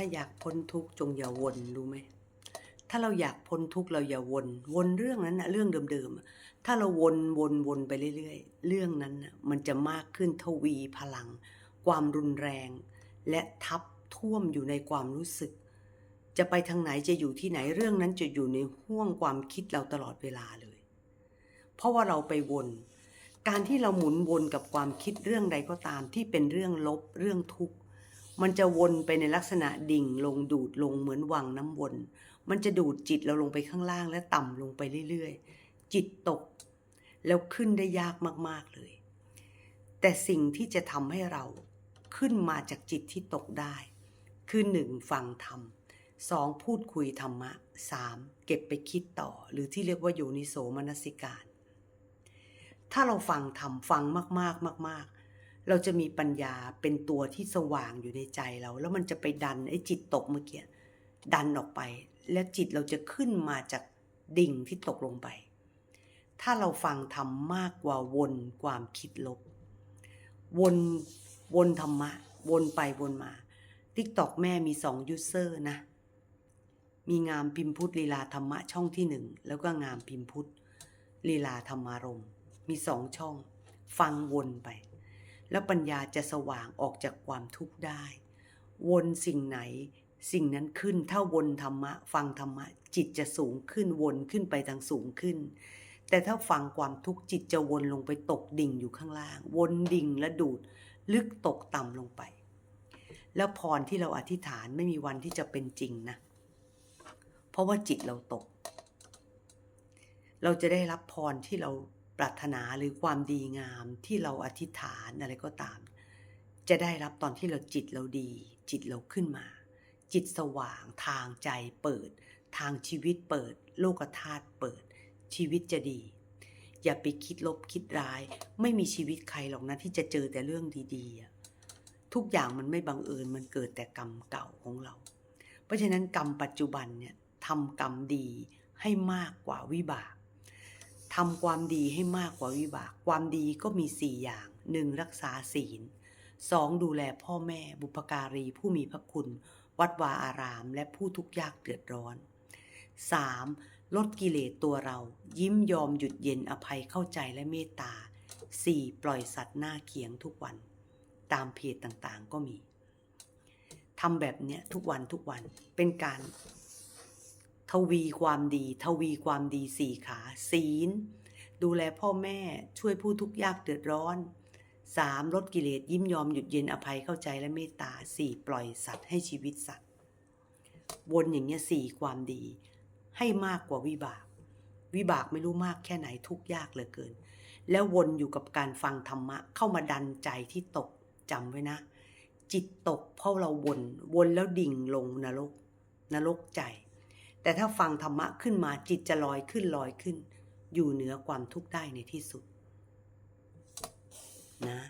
ถ้าอยากพ้นทุกข์จงอย่าวนรู้ไหม ถ้าเราอยากพ้นทุกข์เราอย่าวน วนเรื่องนั้นนะเรื่องเดิมๆ ถ้าเราวนวนวนไปเรื่อยๆ เรื่องนั้นนะมันจะมากขึ้นทวีพลัง ความรุนแรง และทับท่วมอยู่ในความรู้สึก จะไปทางไหนจะอยู่ที่ไหนเรื่องนั้นจะอยู่ในห่วงความคิดเราตลอดเวลาเลย เพราะว่าเราไปวน การที่เราหมุนวนกับความคิดเรื่องใดก็ตามที่เป็นเรื่องลบเรื่องทุกข์ มันจะวนไปในลักษณะดิ่งลงดูดลงเหมือนวังน้ำวน มันจะดูดจิตเราลงไปข้างล่างและต่ำลงไปเรื่อยๆ จิตตก แล้วขึ้นได้ยากมากๆเลย แต่สิ่งที่จะทำให้เราขึ้นมาจากจิตที่ตกได้ คือหนึ่งฟังธรรมสองพูดคุยธรรมะสามเก็บไปคิดต่อ หรือที่เรียกว่าโยนิโสมนสิการ ถ้าเราฟังธรรมฟังมากๆมากๆ เราจะมีปัญญาเป็นตัวที่สว่างอยู่ในใจเรา แล้วมันจะไปดันไอ้จิตตกเมื่อกี้ดันออกไป และจิตเราจะขึ้นมาจากดิ่งที่ตกลงไป ถ้าเราฟังธรรมมากกว่าวนความคิดลบ วนวนธรรมะ วนไปวนมาทิกตอกแม่มีสองยูเซอร์นะ มีงามพิมพ์พุทธลีลาธรรมะช่องที่หนึ่งแล้วก็งามพิมพ์พุทธลีลาธรรมารมมีสองช่อง ฟังวนไป แล้วปัญญาจะสว่างออกจากความทุกข์ได้ วนสิ่งไหน สิ่งนั้นขึ้น ถ้าวนธรรมะ ฟังธรรมะ จิตจะสูงขึ้นวนขึ้นไปทางสูงขึ้น แต่ถ้าฟังความทุกข์จิตจะวนลงไปตกดิ่งอยู่ข้างล่าง วนดิ่งและดูด ลึกตกต่ำลงไป แล้วพรที่เราอธิษฐานไม่มีวันที่จะเป็นจริงนะ เพราะว่าจิตเราตก เราจะได้รับพรที่เรา ปรารถนาหรือความดีงามที่เราอธิษฐานอะไรก็ตาม จะได้รับตอนที่เราจิตเราดี จิตเราขึ้นมา จิตสว่างทางใจเปิด ทางชีวิตเปิด โลกธาตุเปิด ชีวิตจะดี อย่าไปคิดลบคิดร้าย ไม่มีชีวิตใครหรอกนะที่จะเจอแต่เรื่องดีๆ ทุกอย่างมันไม่บังเอิญมันเกิดแต่กรรมเก่าของเรา เพราะฉะนั้นกรรมปัจจุบันเนี่ยทำกรรมดีให้มากกว่าวิบาก ทำความดีให้มากกว่าวิบาก ความดีก็มีสี่อย่างหนึ่งรักษาศีลสองดูแลพ่อแม่บุพการีผู้มีพระคุณ วัดวาอาราม และผู้ทุกข์ยากเดือดร้อน 3. ลดกิเลสตัวเรา ยิ้มยอมหยุดเย็นอภัยเข้าใจและเมตตา 4. ปล่อยสัตว์หน้าเขียงทุกวัน ตามเพจต่างๆก็มีทำแบบเนี้ยทุกวันทุกวันเป็นการ ทวีความดี ทวีความดีสี่ขา ศีล ดูแลพ่อแม่ช่วยผู้ทุกข์ยากเดือดร้อน 3. ลดกิเลสยิ้มยอมหยุดเย็นอภัยเข้าใจและเมตตา 4. ปล่อยสัตว์ให้ชีวิตสัตว์ วนอย่างเงี้ยสี่ความดี ให้มากกว่าวิบาก วิบากไม่รู้มากแค่ไหนทุกข์ยากเหลือเกิน แล้ววนอยู่กับการฟังธรรมะ เข้ามาดันใจที่ตกจำไว้นะ จิตตกเพราะเราวน วนแล้วดิ่งลงนรก นรกใจ แต่ถ้าฟังธรรมะขึ้นมาจิตจะลอยขึ้นลอยขึ้น อยู่เหนือความทุกข์ได้ในที่สุด นะ